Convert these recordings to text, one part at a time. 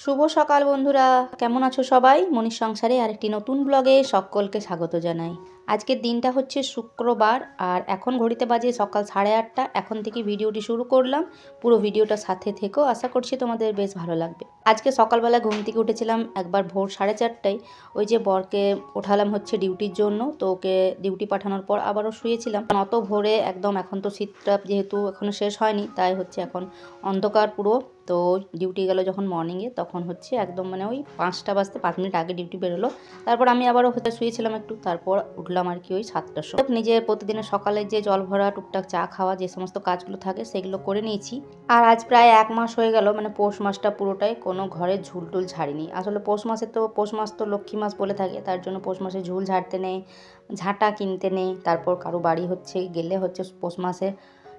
শুভ সকাল বন্ধুরা। কেমন আছো সবাই? মনির সংসারে আরেকটি নতুন ব্লগে সকলকে স্বাগত জানাই। আজকের দিনটা হচ্ছে শুক্রবার আর এখন ঘড়িতে বাজে সকাল সাড়ে আটটা। এখন থেকে ভিডিওটি শুরু করলাম। পুরো ভিডিওটা সাথে থেকেও আশা করছি তোমাদের বেশ ভালো লাগবে। আজকে সকালবেলা ঘুম থেকে উঠেছিলাম একবার ভোর সাড়ে চারটায়। ওই যে বরকে ওঠালাম হচ্ছে ডিউটির জন্য। তো ওকে ডিউটি পাঠানোর পর আবারও শুয়েছিলাম। অত ভোরে একদম এখন তো শীতটা যেহেতু এখনও শেষ হয়নি, তাই হচ্ছে এখন অন্ধকার পুরো। তো ডিউটি গেল যখন মর্নিংয়ে তখন হচ্ছে একদম মানে ওই পাঁচটা বাজতে পাঁচ মিনিট আগে ডিউটি বেরোলো। তারপর আমি আবারও হতে শুয়েছিলাম একটু। তারপর উঠলাম আর কি ওই সাতটার সময়। নিজের প্রতিদিনের সকালে যে জল ভরা টুকটাক চা খাওয়া যে সমস্ত কাজগুলো থাকে সেগুলো করে নিয়েছি। আর আজ প্রায় এক মাস হয়ে গেল মানে পৌষ মাসটা পুরোটাই কোনো ঘরে ঝুল টুল ঝাড়িনি। আসলে পৌষ মাসে তো, পৌষ মাস তো লক্ষ্মী মাস বলে থাকে, তার জন্য পৌষ মাসে ঝুল ঝাড়তে নেই, ঝাঁটা কিনতে নেই, তারপর কারও বাড়ি হচ্ছে, গেলে হচ্ছে পৌষ মাসে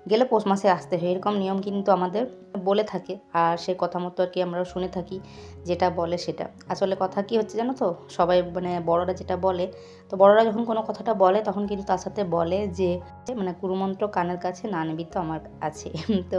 গেলে পৌষ মাসে আসতে হয়, এরকম নিয়ম কিন্তু আমাদের বলে থাকে। আর সেই কথা মতো আর কি আমরা শুনে থাকি, যেটা বলে সেটা। আসলে কথা কি হচ্ছে জানো তো? সবাই মানে বড়রা যেটা বলে, তো বড়রা যখন কোনো কথাটা বলে, তখন কিন্তু তার সাথে বলে যে মানে কুরুমন্ত্র কানের কাছে না নিবি তো আমার আছে তো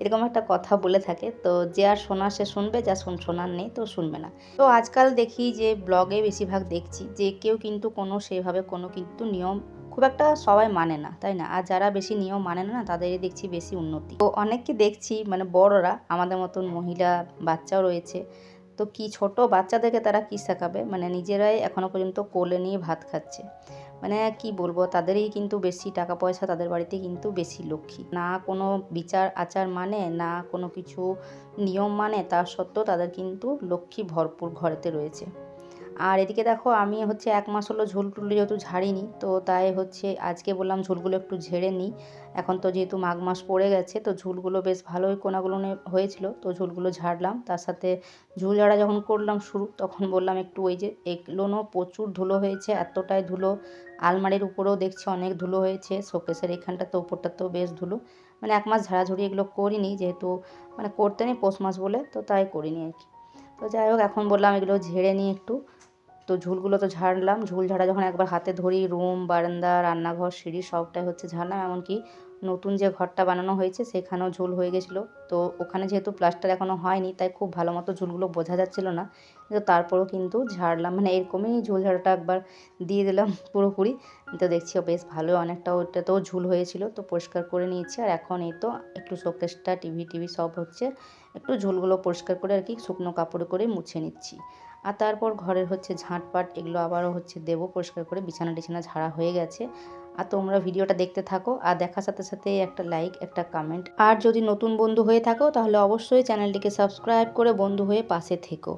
এরকম একটা কথা বলে থাকে। তো যে আর শোনা সে শুনবে, যা শুন, শোনার নেই তো শুনবে না। তো আজকাল দেখি যে, ব্লগে বেশিরভাগ দেখছি যে, কেউ কিন্তু কোনো সেভাবে কোনো কিন্তু নিয়ম খুব একটা সবাই মানে না, তাই না? আর যারা বেশি নিয়ম মানে না, তাদেরই দেখছি বেশি উন্নতি। তো অনেককে দেখছি মানে বড়রা, আমাদের মতন মহিলা বাচ্চাও রয়েছে। তো কি ছোট বাচ্চাদেরকে তারা কী শেখাবে? মানে নিজেরাই এখনও পর্যন্ত কোলে নিয়ে ভাত খাচ্ছে। মানে কি বলব, তাদেরই কিন্তু বেশি টাকা পয়সা তাদের বাড়িতে কিন্তু বেশি লক্ষ্মী। না কোনো বিচার, আচার মানে না কোনো কিছু নিয়ম মানে তা সত্ত্বেও তাদের কিন্তু লক্ষ্মী ভরপুর ঘরেতে রয়েছে। আর এদিকে দেখো আমি হচ্ছে এক মাস হলো ঝোল টুল যেহেতু ঝাড়িনি, তো তাই হচ্ছে আজকে বললাম ঝোলগুলো একটু ঝেড়ে নিই। এখন তো যেহেতু মাঘ মাস পড়ে গেছে, তো ঝুলগুলো বেশ ভালোই কোনাগুলো হয়েছিল, তো ঝুলগুলো ঝাড়লাম। তার সাথে ঝুল ঝাড়া যখন করলাম শুরু, তখন বললাম একটু ওই যে এগুলোনও প্রচুর ধুলো হয়েছে, এতটাই ধুলো আলমারির উপরেও দেখছি অনেক ধুলো হয়েছে, শোকেসের এখানটা তো উপরটাতেও বেশ ধুলো। মানে এক মাস ঝাড়াঝুড়ি এগুলো করিনি, যেহেতু মানে করতে নেই পৌষ মাস বলে, তো তাই করিনি আর কি। তো যাই হোক, এখন বললাম এগুলো ঝেড়ে নিই একটু। তো ঝুলগুলো তো ঝাড়লাম, ঝুল ঝাড়া যখন একবার হাতে ধরি, রুম, বারান্দা, রান্নাঘর, সিঁড়ি সবটাই হচ্ছে ঝাড়লাম। এমনকি নতুন যে ঘরটা বানানো হয়েছে সেখানেও ঝুল হয়ে গেছিল। তো ওখানে যেহেতু প্লাস্টার এখনও হয়নি, তাই খুব ভালো মতো ঝুলগুলো বোঝা যাচ্ছিল না। কিন্তু তারপরেও কিন্তু ঝাড়লাম মানে এরকমই ঝুল ঝাড়াটা একবার দিয়ে দিলাম পুরোপুরি। তো দেখছি বেশ ভালো, অনেকটা ওটাতেও ঝুল হয়েছিল। তো পরিষ্কার করে নিয়েছি, আর এখন এই তো একটু শোকেসটা, টিভি টিভি সব হচ্ছে, একটু ঝুলগুলো পরিষ্কার করে আর কি শুকনো কাপড়ে করে মুছে নিচ্ছি। আর তারপর ঘরের হচ্ছে ঝাঁটপাট, এগুলো আবারও হচ্ছে দেবো, পরিষ্কার করে বিছানা টিছানা ঝাড়া হয়ে গেছে। আর তোমরা ভিডিওটা দেখতে থাকো, আর দেখার সাথে সাথে একটা লাইক একটা কমেন্ট আর যদি নতুন বন্ধু হয়ে থাকো, তাহলে অবশ্যই চ্যানেলটিকে সাবস্ক্রাইব করে বন্ধু হয়ে পাশে থেকো।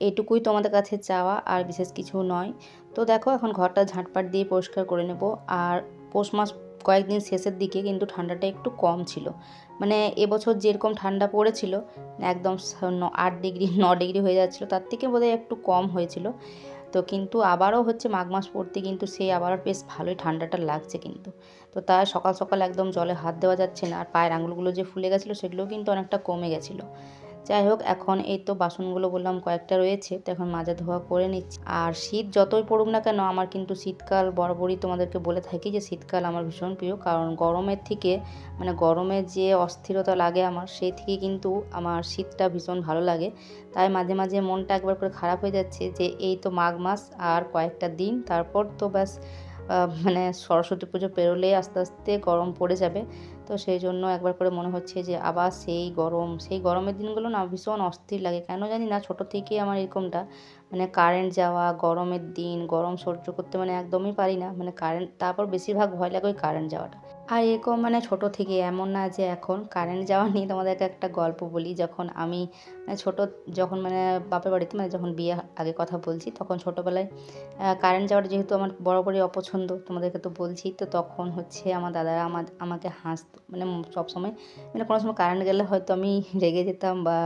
এটুকুই তোমাদের কাছে চাওয়া, আর বিশেষ কিছু নয়। তো দেখো, এখন ঘরটা ঝাঁটপাট দিয়ে পরিষ্কার করে নেব। আর পৌষ মাস কয়েকদিন শেষের দিকে কিন্তু ঠান্ডাটা একটু কম ছিল। মানে এবছর যেরকম ঠান্ডা পড়েছিল, একদম আট ডিগ্রি, ন ডিগ্রি হয়ে যাচ্ছিল, তার থেকে বোধহয় একটু কম হয়েছিল। তো কিন্তু আবারও হচ্ছে মাঘ মাস পড়তে কিন্তু সেই আবারও বেশ ভালোই ঠান্ডাটা লাগছে কিন্তু। তো তাই সকাল সকাল একদম জলে হাত দেওয়া যাচ্ছে না, আর পায়ের আঙুলগুলো যে ফুলে গেছিল সেগুলোও কিন্তু অনেকটা কমে গেছিল। যাই হোক, এখন এই তো বাসনগুলো বললাম কয়েকটা রয়েছে, তো এখন মাজা ধোয়া করে নিচ্ছি। আর শীত যতই পড়ুক না কেন, আমার কিন্তু শীতকাল বরাবরই তোমাদেরকে বলে থাকি যে শীতকাল আমার ভীষণ প্রিয়, কারণ গরমের থেকে মানে গরমের যে অস্থিরতা লাগে আমার, সেই থেকে কিন্তু আমার শীতটা ভীষণ ভালো লাগে। তাই মাঝে মাঝে মনটা একবার করে খারাপ হয়ে যাচ্ছে যে এই তো মাঘ মাস আর কয়েকটা দিন, তারপর তো ব্যাস মানে সরস্বতী পুজো পেরোলেই আস্তে আস্তে গরম পড়ে যাবে। তো সেই জন্য একবার করে মনে হচ্ছে যে, আবার সেই গরম, সেই গরমের দিনগুলো না ভীষণ অস্থির লাগে। কেন জানি না, ছোটো থেকেই আমার এরকমটা। মানে কারেন্ট যাওয়া, গরমের দিন, গরম সহ্য করতে মানে একদমই পারি না। মানে কারেন্ট তারপর বেশিরভাগ ভয় লাগে ওই কারেন্ট যাওয়াটা। আর এরকম মানে ছোট থেকে এমন না যে এখন কারেন্ট যাওয়া নিয়ে তোমাদেরকে একটা গল্প বলি। যখন আমি মানে ছোটো যখন মানে বাপের বাড়িতে মানে যখন বিয়ে আগে কথা বলছি, তখন ছোটোবেলায় কারেন্ট যাওয়াটা যেহেতু আমার বরাবরই অপছন্দ, তোমাদেরকে তো বলছি, তো তখন হচ্ছে আমার দাদারা আমার, আমাকে হাসতো। মানে সবসময় মানে কোনো সময় কারেন্ট গেলে হয়তো আমি রেগে যেতাম বা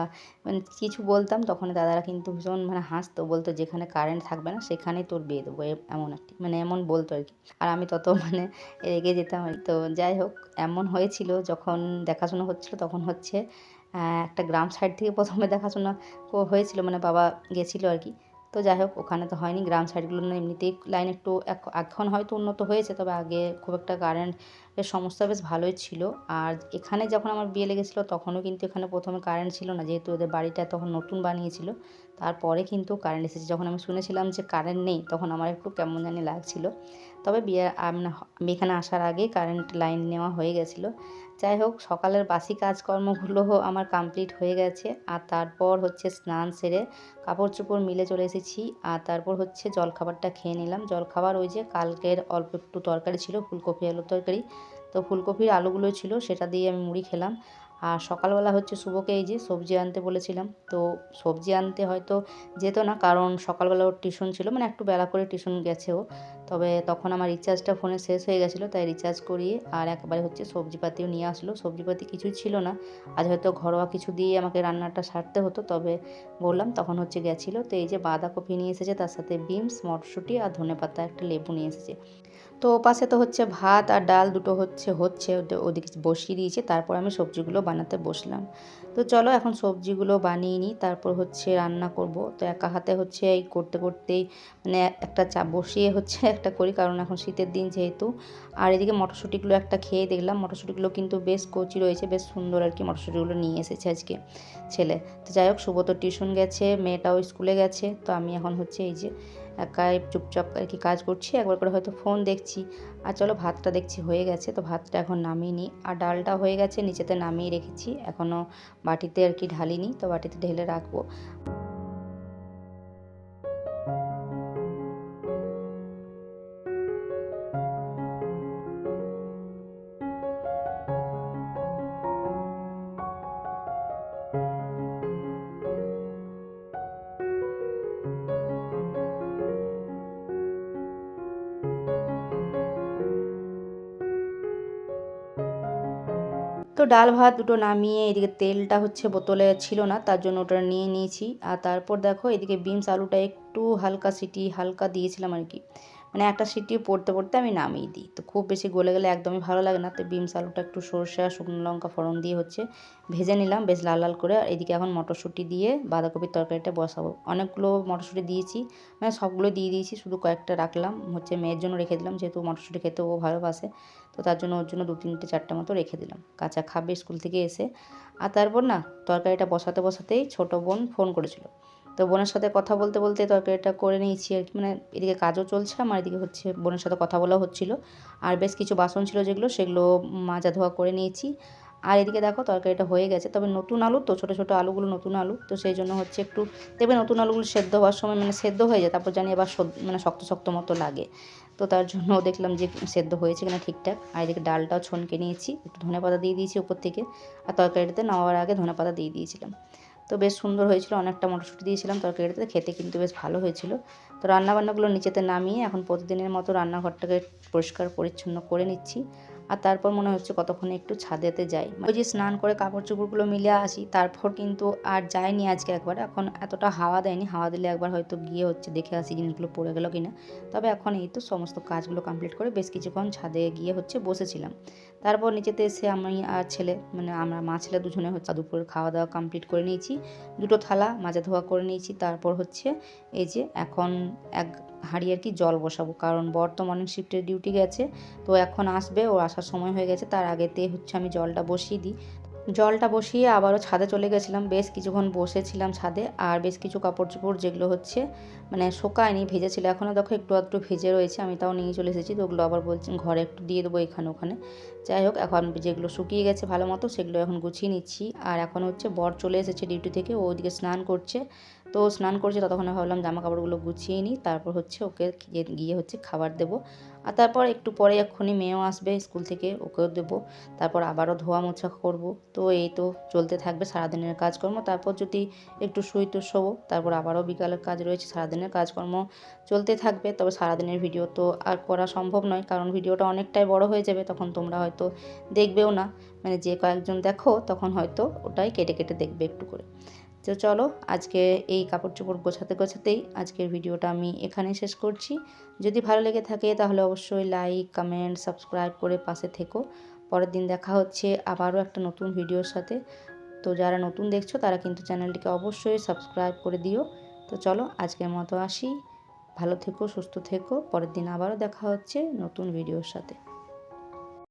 মানে কিছু বলতাম তখন দাদারা কিন্তু ভীষণ মানে হাসতো, বলতো যেখানে কারেন্ট থাকবে না, সেখানেই তোর বিয়ে দেবো এমন একটি মানে এমন বলতো আর কি। আর আমি তত মানে রেগে যেতাম আর তো যাই হোক, এমন হয়েছিল যখন দেখাশোনা হচ্ছিল তখন হচ্ছে একটা গ্রাম সাইড থেকে প্রথমে দেখাশোনা হয়েছিল মানে বাবা গেছিল আর কি। তো যাই হোক, ওখানে তো হয়নি। গ্রাম সাইডগুলো না এমনিতেই লাইন একটু এক- এখন হয়তো উন্নত হয়েছে, তবে আগে খুব একটা কারেন্টের সমস্যা বেশ ভালোই ছিল। আর এখানে যখন আমার বিয়ে লেগেছিলো, তখনও কিন্তু এখানে প্রথমে কারেন্ট ছিল না, যেহেতু ওদের বাড়িটা তখন নতুন বানিয়েছিল। তারপরে কিন্তু কারেন্ট এসেছে। যখন আমি শুনেছিলাম যে কারেন্ট নেই, তখন আমার একটু কেমন জানি লাগছিল। তবে বিয়ে, আমি এখানে আসার আগেই কারেন্ট লাইন নেওয়া হয়ে গেছিল। যাই হোক, সকালের বাসি কাজকর্মগুলো আমার কমপ্লিট হয়ে গেছে। আর তারপর হচ্ছে স্নান সেরে কাপড় চোপড় মিলে চলে এসেছি। আর তারপর হচ্ছে জলখাবারটা খেয়ে নিলাম। জলখাবার ওই যে কালকের অল্প একটু তরকারি ছিল, ফুলকপি আলুর তরকারি। তো ফুলকপির আলুগুলো ছিল, সেটা দিয়ে আমি মুড়ি খেলাম। আর সকালবেলা হচ্ছে শুভকে এই যে সবজি আনতে বলেছিলাম। তো সবজি আনতে হয়তো যেত না, কারণ সকালবেলা ওর টিউশন ছিল মানে একটু বেলা করে টিউশন গেছে ও। তবে তখন আমার রিচার্জটা ফোনে শেষ হয়ে গেছিল, তাই রিচার্জ করিয়ে আর একবারে হচ্ছে সবজিপাতিও নিয়ে আসলো। সবজিপাতি কিছুই ছিল না। আজ হয়তো ঘরোয়া কিছু দিয়ে আমাকে রান্নাটা সারতে হতো, তবে বললাম তখন হচ্ছে গেছিল। তো এই যে বাঁধাকপি নিয়ে এসেছে, তার সাথে বিনস, মটরশুঁটি আর ধনে পাতা, একটা লেবু নিয়ে এসেছে। তো পাশে তো হচ্ছে ভাত আর ডাল দুটো হচ্ছে হচ্ছে ওদিকে বসিয়ে দিয়েছে, তারপর আমি সবজিগুলো বানাতে বসলাম। তো চলো এখন সবজিগুলো বানিয়ে নিই, তারপর হচ্ছে রান্না করব। তো একা হাতে হচ্ছে এই করতে করতেই মানে একটা চা বসিয়ে হচ্ছে একটা করি, কারণ এখন শীতের দিন যেহেতু। আর এদিকে মটরশুঁটিগুলো একটা খেয়ে দেখলাম, মটরশুঁটিগুলো কিন্তু বেশ কচি রয়েছে, বেশ সুন্দর আর কি মটরশুঁটিগুলো নিয়ে এসেছে আজকে ছেলে। তো যাই হোক, শুভ তো টিউশন গেছে, মেয়েটাও স্কুলে গেছে, তো আমি এখন হচ্ছে এই যে একাই চুপচাপ আর কি কাজ করছি, একবার করে হয়তো ফোন দেখছি। আর চলো ভাতটা দেখছি, হয়ে গেছে। তো ভাতটা এখন নামিয়ে নিই। আর ডালটা হয়ে গেছে, নিচেতে নামিয়ে রেখেছি। এখনও বাটিতে আর কি ঢালিনি, তো বাটিতে ঢেলে রাখব। ডাল ভাত দুটো নামিয়ে এদিকে তেলটা হচ্ছে বোতলে ছিল না, তার জন্য ওটা নিয়ে নিয়েছি। আর তারপর দেখো এদিকে বিনস আলুটা একটু হালকা সিটি হালকা দিয়েছিলাম আর কি। মানে একটা সিটি পড়তে পড়তে আমি নামিয়ে দিই। তো খুব বেশি গলে গেলে একদমই ভালো লাগে না। তো বিনস আলুটা একটু সর্ষে আর শুকনো লঙ্কা ফোড়ন দিয়ে হচ্ছে ভেজে নিলাম। বেশ লাল লাল করে। আর এদিকে এখন মটরশুঁটি দিয়ে বাঁধাকপির তরকারিটা বসাবো। অনেকগুলো মটরশুঁটি দিয়েছি। মানে সবগুলো দিয়ে দিয়েছি। শুধু কয়েকটা রাখলাম। হচ্ছে মেয়ের জন্য রেখে দিলাম। যেহেতু মটরশুঁটি খেতে ও ভালোবাসে। তো তার জন্য ওর জন্য দু তিনটে, চারটে মতো রেখে দিলাম। কাঁচা খাবে স্কুল থেকে এসে। আর তারপর না তরকারিটা বসাতে, বসাতেই ছোটো বোন ফোন করেছিল। তো বোনের সাথে কথা বলতে বলতে তরকারিটা করে নিয়েছি আর কি। মানে এদিকে কাজও চলছে, আমার এদিকে হচ্ছে বোনের সাথে কথা বলা হচ্ছিল। আর বেশ কিছু বাসন ছিল যেগুলো, সেগুলো মাজা ধোয়া করে নিয়েছি। আর এদিকে দেখো তরকারিটা হয়ে গেছে। তবে নতুন আলু তো, ছোটো ছোটো আলুগুলো নতুন আলু। তো সেই জন্য হচ্ছে একটু দেখবে নতুন আলুগুলো সেদ্ধ হওয়ার সময় মানে সেদ্ধ হয়ে যায়, তারপর জানি আবার মানে শক্ত শক্ত মতো লাগে। তো তার জন্য দেখলাম যে সেদ্ধ হয়েছে কিনা ঠিকঠাক। আর এদিকে ডালটাও ছনকে নিয়েছি, একটু ধনে পাতা দিয়ে দিয়েছি উপর থেকে। আর তরকারিটাতে নামাবার আগে ধনে পাতা দিয়ে দিয়েছিলাম। তো বেশ সুন্দর হয়েছিল। অনেকটা মটরশুঁটি দিয়েছিলাম তরকারিটাতে, খেতে কিন্তু বেশ ভালো হয়েছিল। তো রান্নাবান্নাগুলো নিচেতে নামিয়ে এখন প্রতিদিনের মতো রান্নাঘরটাকে পরিষ্কার পরিচ্ছন্ন করে নিচ্ছি। আর তারপর মনে হচ্ছে কতক্ষণে একটু ছাদেতে যাই। ওই যে স্নান করে কাপড় চোপড়গুলো মিলে আসি, তারপর কিন্তু আর যাইনি আজকে একবার। এখন এতটা হাওয়া দেয়নি, হাওয়া দিলে একবার হয়তো গিয়ে হচ্ছে দেখে আসি জিনিসগুলো পড়ে গেলো কিনা। তবে এখন এই তো সমস্ত কাজগুলো কমপ্লিট করে বেশ কিছুক্ষণ ছাদে গিয়ে হচ্ছে বসেছিলাম। তারপর নিচেতে এসে আমি আর ছেলে মানে আমরা মা ছেলে দুজনে হচ্ছে দুপুরের খাওয়া দাওয়া কমপ্লিট করে নিয়েছি। দুটো থালা মাজা ধোয়া করে নিয়েছি। তারপর হচ্ছে এই যে এখন এক হাঁড়ি আর কি জল বসাবো, কারণ বর তো মর্নিং শিফটের ডিউটি গেছে, তো এখন আসবে, ও আসার সময় হয়ে গেছে, তার আগেতে হচ্ছে আমি জলটা বসিয়ে দিই। জলটা বসিয়ে আবারও ছাদে চলে গেছিলাম, বেশ কিছুক্ষণ বসেছিলাম ছাদে, আর বেশ কিছু কাপড় চোপড় যেগুলো হচ্ছে মানে শোকায়নি ভেজেছিল এখনও দেখো একটু একটু ভেজে রয়েছে, আমি তাও নিয়ে চলে এসেছি, তো ওগুলো আবার বলছি ঘরে একটু দিয়ে দেবো এখানে ওখানে। যাই হোক, এখন যেগুলো শুকিয়ে গেছে ভালো মতো, সেগুলো এখন গুছিয়ে নিচ্ছি, আর এখন হচ্ছে বর চলে এসেছে ডিউটি থেকে, ও ওদিকে স্নান করছে তো স্নান করছে, ততক্ষণে ভাবলাম জামা কাপড়গুলো গুছিয়ে নিই, তারপর হচ্ছে ওকে গিয়ে- হচ্ছে খাবার দেবো। আর তারপর একটু পরে এক্ষুনি মেয়েও আসবে স্কুল থেকে, ওকেও দেবো। তারপর আবারও ধোয়া মোছা করব। তো এই তো চলতে থাকবে সারাদিনের কাজকর্ম। তারপর যদি একটু শুই তো শোবো। তারপর আবারও বিকালের কাজ রয়েছে, সারাদিনের কাজকর্ম চলতে থাকবে। তবে সারাদিনের ভিডিও তো আর করা সম্ভব নয়, কারণ ভিডিওটা অনেকটাই বড় হয়ে যাবে, তখন তোমরা হয়তো দেখবেও না। মানে যে কয়েকজন দেখো, তখন হয়তো ওটাই কেটে কেটে দেখবে একটু করে। তো চলো আজকে এই কাপড় চোপড় গোছাতে গোছাতেই আজকের ভিডিওটা আমি এখানে শেষ করছি। যদি ভালো লেগে থাকে তাহলে অবশ্যই লাইক কমেন্ট সাবস্ক্রাইব করে পাশে থেকো। পরের দিন দেখা হচ্ছে আবারও একটা নতুন ভিডিওর সাথে। তো যারা নতুন দেখছ তারা কিন্তু চ্যানেলটিকে অবশ্যই সাবস্ক্রাইব করে দিও। তো চলো আজকের মতো আসি। ভালো থেকো, সুস্থ থেকো। পরের দিন আবারও দেখা হচ্ছে নতুন ভিডিওর সাথে।